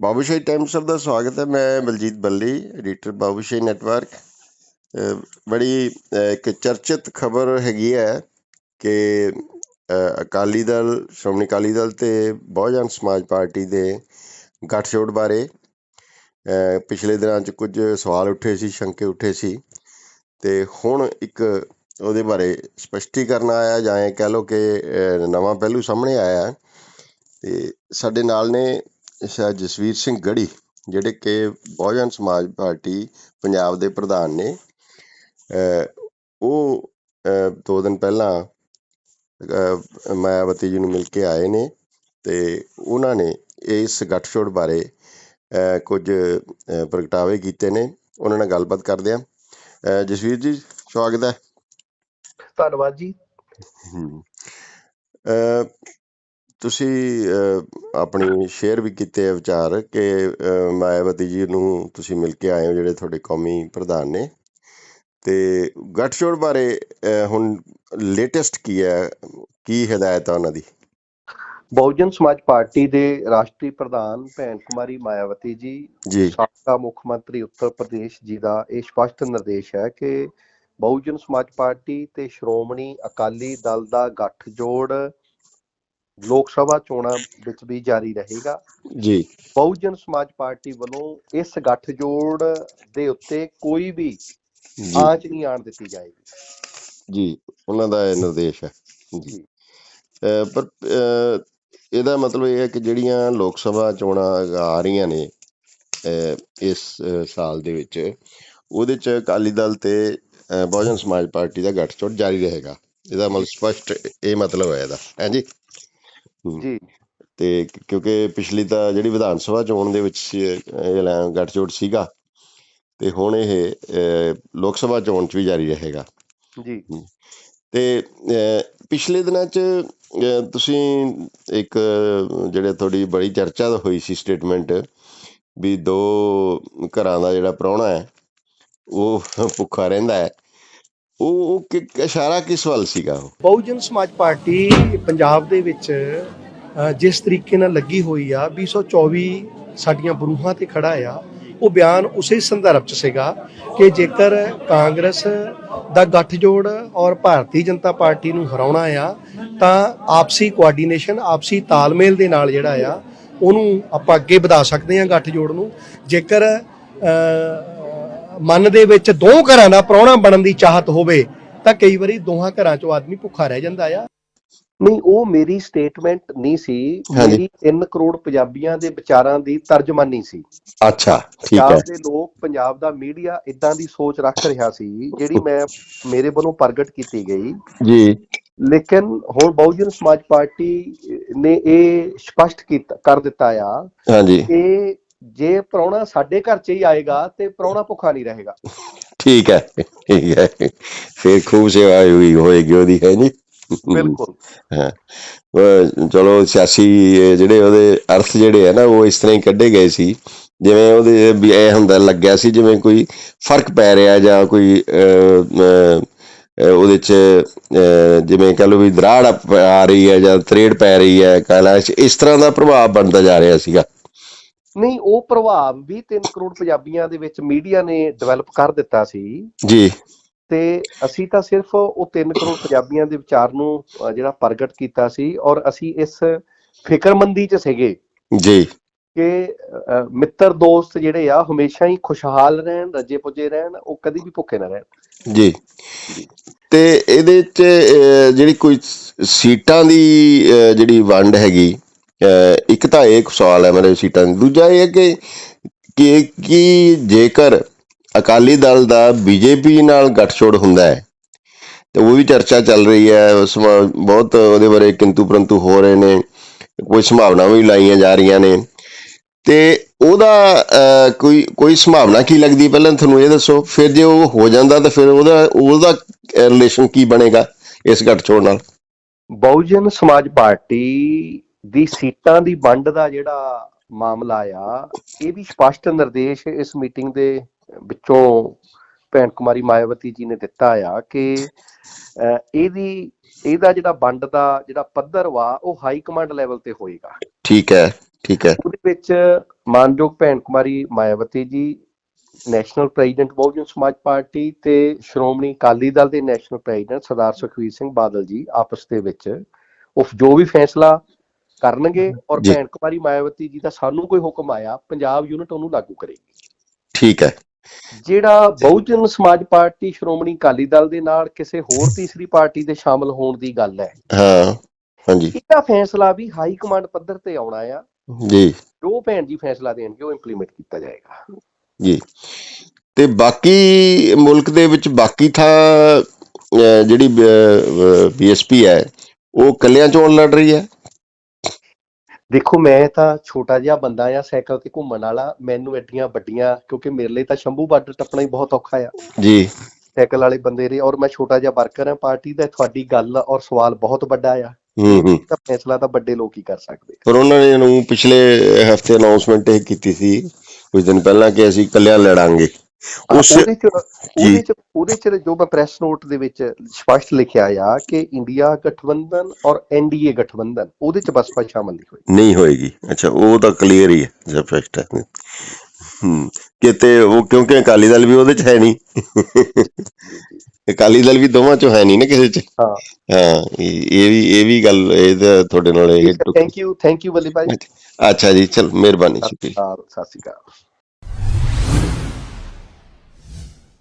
Babushahi Times ਦਾ ਸਵਾਗਤ ਹੈ। ਮੈਂ ਬਲਜੀਤ ਬੱਲੀ ਐਡੀਟਰ ਬਾਬੂਸ਼ਾਹੀ ਨੈਟਵਰਕ ਬੜੀ ਇੱਕ ਚਰਚਿਤ ਖਬਰ ਹੈਗੀ ਹੈ ਕਿ ਅਕਾਲੀ ਦਲ, ਸ਼੍ਰੋਮਣੀ ਅਕਾਲੀ ਦਲ ਤੇ ਬਹੁਜਨ ਸਮਾਜ ਪਾਰਟੀ ਦੇ ਗੱਠਜੋੜ ਬਾਰੇ ਪਿਛਲੇ ਦਿਨਾਂ 'ਚ ਕੁਝ ਸਵਾਲ ਉੱਠੇ ਸੀ, ਸ਼ੰਕੇ ਉੱਠੇ ਸੀ। ਤੇ ਹੁਣ ਇੱਕ ਉਹਦੇ ਬਾਰੇ ਸਪਸ਼ਟੀਕਰਨ ਆਇਆ ਜਾਂ ਕਹਿ ਲਓ ਕਿ ਨਵਾਂ ਪਹਿਲੂ ਸਾਹਮਣੇ ਆਇਆ। ਹੈ ਤੇ ਸਾਡੇ ਨਾਲ ਨੇ ਸ਼ਾਹ ਜਸਵੀਰ ਸਿੰਘ ਗੜੀ ਜਿਹੜੇ ਕਿ ਬਹੁਜਨ ਸਮਾਜ ਪਾਰਟੀ ਪੰਜਾਬ ਦੇ ਪ੍ਰਧਾਨ ਨੇ। ਉਹ ਦੋ ਦਿਨ ਪਹਿਲਾਂ ਮਾਇਆਵਤੀ ਜੀ ਨੂੰ ਮਿਲ ਕੇ ਆਏ ਨੇ ਤੇ ਉਹਨਾਂ ਨੇ ਇਸ ਗੱਠਜੋੜ ਬਾਰੇ ਕੁਝ ਪ੍ਰਗਟਾਵੇ ਕੀਤੇ ਨੇ। ਉਹਨਾਂ ਨਾਲ ਗੱਲਬਾਤ ਕਰਦੇ ਆ ਜਸਵੀਰ ਜੀ ਸਵਾਗਤ ਹੈ। ਧੰਨਵਾਦ ਜੀ। ਤੁਸੀਂ ਆਪਣੀ ਸ਼ੇਅਰ ਵੀ ਕੀਤੇ ਆ ਵਿਚਾਰ ਕਿ ਮਾਇਆਵਤੀ ਜੀ ਨੂੰ ਤੁਸੀਂ ਮਿਲ ਕੇ ਆਏ ਹੋ ਜਿਹੜੇ ਤੁਹਾਡੇ ਕੌਮੀ ਪ੍ਰਧਾਨ ਨੇ। ਤੇ ਗੱਠਜੋੜ ਬਾਰੇ ਹੁਣ ਲੇਟੈਸਟ ਕੀ ਹੈ? ਕੀ ਹਦਾਇਤ ਆ ਉਹਨਾਂ ਦੀ? ਬਹੁਜਨ ਸਮਾਜ ਪਾਰਟੀ ਦੇ ਰਾਸ਼ਟਰੀ ਪ੍ਰਧਾਨ ਭੈਣ ਕੁਮਾਰੀ ਮਾਇਆਵਤੀ ਜੀ ਜੀ। ਸਾਬਕਾ ਮੁੱਖ ਮੰਤਰੀ ਉੱਤਰ ਪ੍ਰਦੇਸ਼ ਜੀ ਦਾ ਇਹ ਸਪਸ਼ਟ ਨਿਰਦੇਸ਼ ਹੈ ਕਿ ਬਹੁਜਨ ਸਮਾਜ ਪਾਰਟੀ ਤੇ ਸ਼੍ਰੋਮਣੀ ਅਕਾਲੀ ਦਲ ਦਾ ਗੱਠਜੋੜ ਲੋਕ ਸਭਾ ਚੋਣਾਂ ਵਿੱਚ ਵੀ ਜਾਰੀ ਰਹੇਗਾ। ਜੀ। ਬਹੁਜਨ ਸਮਾਜ ਪਾਰਟੀ ਵੱਲੋਂ ਇਸ ਗੱਠਜੋੜ ਦੇ ਉੱਤੇ ਕੋਈ ਵੀ ਆਂਚ ਨਹੀਂ ਆਣ ਦਿੱਤੀ ਜਾਏਗੀ। ਜੀ ਉਹਨਾਂ ਦਾ ਇਹ ਨਿਰਦੇਸ਼ ਹੈ। ਜੀ। ਪਰ ਇਹਦਾ ਮਤਲਬ ਇਹ ਹੈ ਕਿ ਜਿਹੜੀਆਂ ਲੋਕ ਸਭਾ ਚੋਣਾਂ ਆ ਰਹੀਆਂ ਨੇ ਇਸ ਸਾਲ ਦੇ ਵਿੱਚ ਉਹਦੇ ਚ ਅਕਾਲੀ ਦਲ ਤੇ ਬਹੁਜਨ ਸਮਾਜ ਪਾਰਟੀ ਦਾ ਗੱਠਜੋੜ ਜਾਰੀ ਰਹੇਗਾ। ਇਹਦਾ ਮਤਲਬ ਸਪਸ਼ਟ ਇਹ ਮਤਲਬ ਹੈ ਇਹਦਾ। ਹੈ ਜੀ। ਤੇ ਕਿਉਂਕਿ ਪਿਛਲੀ ਤਾਂ ਜਿਹੜੀ ਵਿਧਾਨ ਸਭਾ ਚੋਣ ਦੇ ਵਿੱਚ ਇਹ ਲੈ- ਗੱਠਜੋੜ ਸੀਗਾ। ਤੇ ਹੁਣ ਇਹ ਲੋਕ ਸਭਾ ਚੋਣ ਚ ਵੀ ਜਾਰੀ ਰਹੇਗਾ। ਜੀ। ਤੇ ਪਿਛਲੇ ਦਿਨਾਂ ਚ ਤੁਸੀਂ ਇੱਕ ਜਿਹੜੇ ਤੁਹਾਡੀ ਬੜੀ ਚਰਚਾ ਹੋਈ ਸੀ ਸਟੇਟਮੈਂਟ ਵੀ ਦੋ ਘਰਾਂ ਦਾ ਜਿਹੜਾ ਪ੍ਰਾਹੁਣਾ ਹੈ ਉਹ ਭੁੱਖਾ ਰਹਿੰਦਾ ਹੈ। ਉਹ ਉਹ ਕਿ- ਇਸ਼ਾਰਾ ਕਿਸ ਵੱਲ ਸੀਗਾ ਉਹ? ਬਹੁਜਨ ਸਮਾਜ ਪਾਰਟੀ ਪੰਜਾਬ ਦੇ ਵਿੱਚ ਜਿਸ ਤਰੀਕੇ ਨਾਲ ਲੱਗੀ ਹੋਈ ਆ 224 ਸਾਡੀਆਂ ਬਰੂਹਾਂ ਤੇ ਖੜਾ ਆ, ਉਹ ਬਿਆਨ ਉਸੇ ਸੰਦਰਭ ਚ ਸੀਗਾ ਕਿ ਜੇਕਰ ਕਾਂਗਰਸ ਦਾ ਗੱਠਜੋੜ ਔਰ ਭਾਰਤੀ ਜਨਤਾ ਪਾਰਟੀ ਨੂੰ ਹਰਾਉਣਾ ਆ, ਤਾਂ ਆਪਸੀ ਕੋਆਰਡੀਨੇਸ਼ਨ ਆਪਸੀ ਤਾਲਮੇਲ ਦੇ ਨਾਲ ਜਿਹੜਾ ਆ, ਉਹਨੂੰ ਆਪਾਂ ਅੱਗੇ ਵਧਾ ਸਕਦੇ ਹਾਂ ਗੱਠਜੋੜ ਨੂੰ। ਜੇਕਰ ਮਨ ਦੇ ਵਿੱਚ ਦੋ ਘਰਾਂ ਦਾ ਪ੍ਰਾਹੁਣਾ ਬਣਨ ਦੀ ਚਾਹਤ ਹੋਵੇ ਤਾਂ ਕਈ ਵਾਰੀ ਦੋਹਾਂ ਘਰਾਂ ਚੋਂ ਆਦਮੀ ਭੁੱਖਾ ਰਹਿ ਜਾਂਦਾ ਆ। ਨਹੀਂ ਉਹ ਮੇਰੀ ਸਟੇਟਮੈਂਟ ਨਹੀਂ ਸੀ। ਮੇਰੀ 3 ਕਰੋੜ ਪੰਜਾਬੀਆਂ ਦੇ ਵਿਚਾਰਾਂ ਦੀ ਤਰਜਮਾਨੀ ਸੀ। ਅੱਛਾ ਠੀਕ ਹੈ। ਪੰਜਾਬ ਦੇ ਲੋਕ ਪੰਜਾਬ ਦਾ ਮੀਡੀਆ ਇਦਾਂ ਦੀ ਸੋਚ ਰੱਖ ਰਿਹਾ ਸੀ ਜਿਹੜੀ ਮੈਂ ਮੇਰੇ ਵੱਲੋਂ ਪ੍ਰਗਟ ਕੀਤੀ ਗਈ। ਜੀ। ਲੇਕਿਨ ਹੁਣ ਬਹੁਜਨ ਸਮਾਜ ਪਾਰਟੀ ਨੇ ਇਹ ਸਪਸ਼ਟ ਕੀਤਾ ਕਰ ਦਿੱਤਾ ਆ ਹਾਂਜੀ। ਕਿ ਜੇ ਪ੍ਰਾਹੁਣਾ ਸਾਡੇ ਘਰ 'ਚ ਹੀ ਆਏਗਾ ਤੇ ਪ੍ਰਾਹੁਣਾ ਭੁੱਖਾ ਨਹੀਂ ਰਹੇਗਾ। ਠੀਕ ਹੈ ਠੀਕ ਹੈ। ਫਿਰ ਖੂਬ ਸੇਵਾ ਹੋਈ ਹੋਏਗੀ ਉਹਦੀ ਹੈ ਜੀ ਬਿਲਕੁਲ। ਹਾਂ। ਚਲੋ ਸਿਆਸੀ ਜਿਹੜੇ ਉਹਦੇ ਅਰਥ ਜਿਹੜੇ ਆ ਨਾ ਉਹ ਇਸ ਤਰ੍ਹਾਂ ਹੀ ਕੱਢੇ ਗਏ ਸੀ। ਜਿਵੇਂ ਉਹਦੇ ਵੀ ਇਹ ਹੁੰਦਾ ਲੱਗਿਆ ਸੀ ਜਿਵੇਂ ਕੋਈ ਫ਼ਰਕ ਪੈ ਰਿਹਾ ਜਾਂ ਕੋਈ ਉਹਦੇ ਚ ਜਿਵੇਂ ਕਹ ਲਓ ਵੀ ਦਰਾੜ ਆ ਰਹੀ ਹੈ ਜਾਂ ਤਰੇੜ ਪੈ ਰਹੀ ਹੈ ਕਹਿ ਇਸ ਤਰ੍ਹਾਂ ਦਾ ਪ੍ਰਭਾਵ ਬਣਦਾ ਜਾ ਰਿਹਾ ਸੀਗਾ। ਨਹੀਂ ਉਹ ਪ੍ਰਭਾਵ ਵੀ 3 ਕਰੋੜ ਪੰਜਾਬੀਆਂ ਦੇ ਵਿੱਚ ਮੀਡੀਆ ਨੇ ਡਿਵੈਲਪ ਕਰ ਦਿੱਤਾ ਸੀ। ਜੀ। ਤੇ ਅਸੀਂ ਤਾਂ ਸਿਰਫ ਉਹ 3 ਕਰੋੜ ਪੰਜਾਬੀਆਂ ਦੇ ਵਿਚਾਰ ਨੂੰ ਜਿਹੜਾ ਪ੍ਰਗਟ ਕੀਤਾ ਸੀ ਔਰ ਅਸੀਂ ਇਸ ਫਿਕਰਮੰਦੀ 'ਚ ਸੀਗੇ ਜੀ। ਕਿ ਮਿੱਤਰ ਦੋਸਤ ਜਿਹੜੇ ਆ ਹਮੇਸ਼ਾ ਹੀ ਖੁਸ਼ਹਾਲ ਰਹਿਣ ਰੱਜੇ ਪੁੱਜੇ ਰਹਿਣ ਉਹ ਕਦੀ ਵੀ ਭੁੱਖੇ ਨਾ ਰਹਿਣ। ਜੀ। ਤੇ ਇਹਦੇ ਚ ਜਿਹੜੀ ਕੋਈ ਸੀਟਾਂ ਦੀ ਜਿਹੜੀ ਵੰਡ ਹੈਗੀ ਇੱਕ ਤਾਂ ਇਹ ਸਵਾਲ ਹੈ ਮੇਰੇ ਸੀਟਾਂ ਦੀ। ਦੂਜਾ ਇਹ ਹੈ ਕਿ ਕਿ ਕੀ ਜੇਕਰ ਅਕਾਲੀ ਦਲ ਦਾ ਬੀਜੇਪੀ ਨਾਲ ਗੱਠਜੋੜ ਹੁੰਦਾ ਹੈ, ਤੇ ਉਹ ਵੀ ਚਰਚਾ ਚੱਲ ਰਹੀ ਹੈ, ਉਸ ਬਹੁਤ ਉਹਦੇ ਬਾਰੇ ਕਿੰਤੂ ਪਰੰਤੂ ਹੋ ਰਹੇ ਨੇ, ਕੋਈ ਸੰਭਾਵਨਾ ਵੀ ਲਾਈਆਂ ਜਾ ਰਹੀਆਂ ਨੇ। ਤੇ ਉਹਦਾ ਕੋਈ ਕੋਈ ਸੰਭਾਵਨਾ ਕੀ ਲੱਗਦੀ ਪਹਿਲਾਂ ਤੁਹਾਨੂੰ ਇਹ ਦੱਸੋ, ਫਿਰ ਜੇ ਉਹ ਹੋ ਜਾਂਦਾ ਤਾਂ ਫਿਰ ਉਹਦਾ ਉਹਦਾ ਰਿਲੇਸ਼ਨ ਕੀ ਬਣੇਗਾ ਇਸ ਗੱਠਜੋੜ ਨਾਲ? ਬਹੁਜਨ ਸਮਾਜ ਪਾਰਟੀ ਦੀ ਸੀਟਾਂ ਦੀ ਵੰਡ ਦਾ ਜਿਹੜਾ ਮਾਮਲਾ ਆ ਇਹ ਵੀ ਸਪਸ਼ਟ ਨਿਰਦੇਸ਼ ਇਸ ਮੀਟਿੰਗ ਦੇ ਵਿੱਚੋਂ ਭੈਣ ਕੁਮਾਰੀ ਮਾਇਆਵਤੀ ਜੀ ਨੇ ਦਿੱਤਾ ਆ ਕਿ ਇਹਦੀ ਇਹਦਾ ਜਿਹੜਾ ਵੰਡ ਦਾ ਜਿਹੜਾ ਪੱਧਰ ਵਾ ਉਹ ਹਾਈ ਕਮਾਂਡ ਲੈਵਲ ਤੇ ਹੋਏਗਾ। ਠੀਕ ਹੈ ਠੀਕ ਹੈ। ਉਹਦੇ ਵਿੱਚ ਮਾਨਯੋਗ ਭੈਣ ਕੁਮਾਰੀ ਮਾਇਆਵਤੀ ਜੀ ਨੈਸ਼ਨਲ ਪ੍ਰੈਜ਼ੀਡੈਂਟ ਬਹੁਜਨ ਸਮਾਜ ਪਾਰਟੀ ਤੇ ਸ਼੍ਰੋਮਣੀ ਅਕਾਲੀ ਦਲ ਦੇ ਨੈਸ਼ਨਲ ਪ੍ਰੈਜ਼ੀਡੈਂਟ ਸਰਦਾਰ ਸੁਖਵੀਰ ਸਿੰਘ ਬਾਦਲ ਜੀ ਆਪਸ ਦੇ ਵਿੱਚ ਉਹ ਜੋ ਵੀ ਫੈਸਲਾ ਕਰਨਗੇ ਔਰ। ਭੈਣ ਕੁਮਾਰੀ ਮਾਇਆਵਤੀ ਜੀ ਦਾ ਸਾਨੂੰ ਕੋਈ ਹੁਕਮ ਆਇਆ ਪੰਜਾਬ ਯੂਨਿਟ ਉਹਨੂੰ ਲਾਗੂ ਕਰੇਗੀ। ਠੀਕ ਹੈ। ਜਿਹੜਾ ਬਹੁਜਨ ਸਮਾਜ ਪਾਰਟੀ ਸ਼੍ਰੋਮਣੀ ਅਕਾਲੀ ਦਲ ਦੇ ਨਾਲ ਕਿਸੇ ਹੋਰ ਤੀਸਰੀ ਪਾਰਟੀ ਦੇ ਸ਼ਾਮਲ ਹੋਣ ਦੀ ਗੱਲ ਹੈ। ਹਾਂ ਹਾਂਜੀ। ਇਹਦਾ ਫੈਸਲਾ ਵੀ ਹਾਈ ਕਮਾਂਡ ਪੱਧਰ ਤੇ ਆਉਣਾ ਆ। ਜੀ। ਜੋ ਭੈਣ ਜੀ ਫੈਸਲਾ ਦੇਣਗੇ ਉਹ ਇੰਪਲੀਮੈਂਟ ਕੀਤਾ ਜਾਏਗਾ। ਜੀ। ਤੇ ਬਾਕੀ ਮੁਲਕ ਦੇ ਵਿੱਚ ਬਾਕੀ ਥਾਂ ਜਿਹੜੀ ਬੀਐਸਪੀ ਹੈ ਉਹ ਕੱਲਿਆਂ ਚੋਣ ਲੜ ਰਹੀ ਹੈ? ਦੇਖੋ ਮੈਂ ਤਾਂ ਛੋਟਾ ਜਿਹਾ ਬੰਦਾ ਆ ਸਾਈਕਲ ਤੇ ਘੁੰਮਣ ਵਾਲਾ। ਮੈਨੂੰ ਐਡੀਆਂ ਵੱਡੀਆਂ ਕਿਉਂਕਿ ਮੇਰੇ ਲਈ ਤਾਂ ਸ਼ੰਭੂ ਬਾਰਡਰ ਟੱਪਣਾ ਹੀ ਬਹੁਤ ਔਖਾ ਆ। ਜੀ। ਸਾਈਕਲ ਵਾਲੇ ਬੰਦੇ ਦੇ ਔਰ ਮੈਂ ਛੋਟਾ ਜਿਹਾ ਵਰਕਰ ਆ ਪਾਰਟੀ ਦਾ ਤੁਹਾਡੀ ਗੱਲ ਔਰ ਸਵਾਲ ਬਹੁਤ ਵੱਡਾ ਆ। ਹੂੰ ਹੂੰ। ਤਾਂ ਫੈਸਲਾ ਤਾਂ ਵੱਡੇ ਲੋਕ ਹੀ ਕਰ ਸਕਦੇ। ਪਰ ਉਹਨਾਂ ਨੇ ਨੂੰ ਪਿਛਲੇ ਹਫ਼ਤੇ ਅਨਾਉਂਸਮੈਂਟ ਇਹ ਕੀਤੀ ਸੀ ਕੁਝ ਦਿਨ ਪਹਿਲਾਂ ਕਿ ਅਸੀਂ ਕੱਲਿਆਂ ਲੜਾਂਗੇ। ਉਸ ਉਹਦੇ ਚ ਉਹਦੇ ਚ ਉਹਦੇ ਚ ਜੋ ਮੈਂ ਪ੍ਰੈਸ ਨੋਟ ਦੇ ਵਿੱਚ ਸਪਸ਼ਟ ਲਿਖਿਆ ਆ ਕਿ ਇੰਡੀਆ ਗਠਬੰਧਨ ਔਰ ਐਨਡੀਏ ਗਠਬੰਧਨ ਉਹਦੇ ਚ ਬਸਪਾ ਸ਼ਾਮਲ ਨਹੀਂ ਹੋਈ ਨਹੀਂ ਹੋਏਗੀ। ਅੱਛਾ ਉਹ ਤਾਂ ਕਲੀਅਰ ਹੀ ਹੈ ਜੇ ਫੈਕਟ ਹੈ ਕਿਤੇ ਉਹ ਕਿਉਂਕਿ ਅਕਾਲੀ ਦਲ ਵੀ ਉਹਦੇ ਚ ਹੈ ਨਹੀਂ। ਅਕਾਲੀ ਦਲ ਵੀ ਦੋਵਾਂ ਚੋਂ ਹੈ ਨਹੀਂ ਨਾ ਕਿਸੇ ਚ। ਹਾਂ। ਹਾਂ ਇਹ ਵੀ ਇਹ ਵੀ ਗੱਲ ਇਹ ਤੁਹਾਡੇ ਨਾਲ ਇਹ thank you thank you Balli ਭਾਈ। ਅੱਛਾ ਜੀ ਚਲ ਮਿਹਰਬਾਨੀ ਸ਼ੁਕਰੀਆ। ਸਤਿ ਸ਼੍ਰੀ ਅਕਾਲ।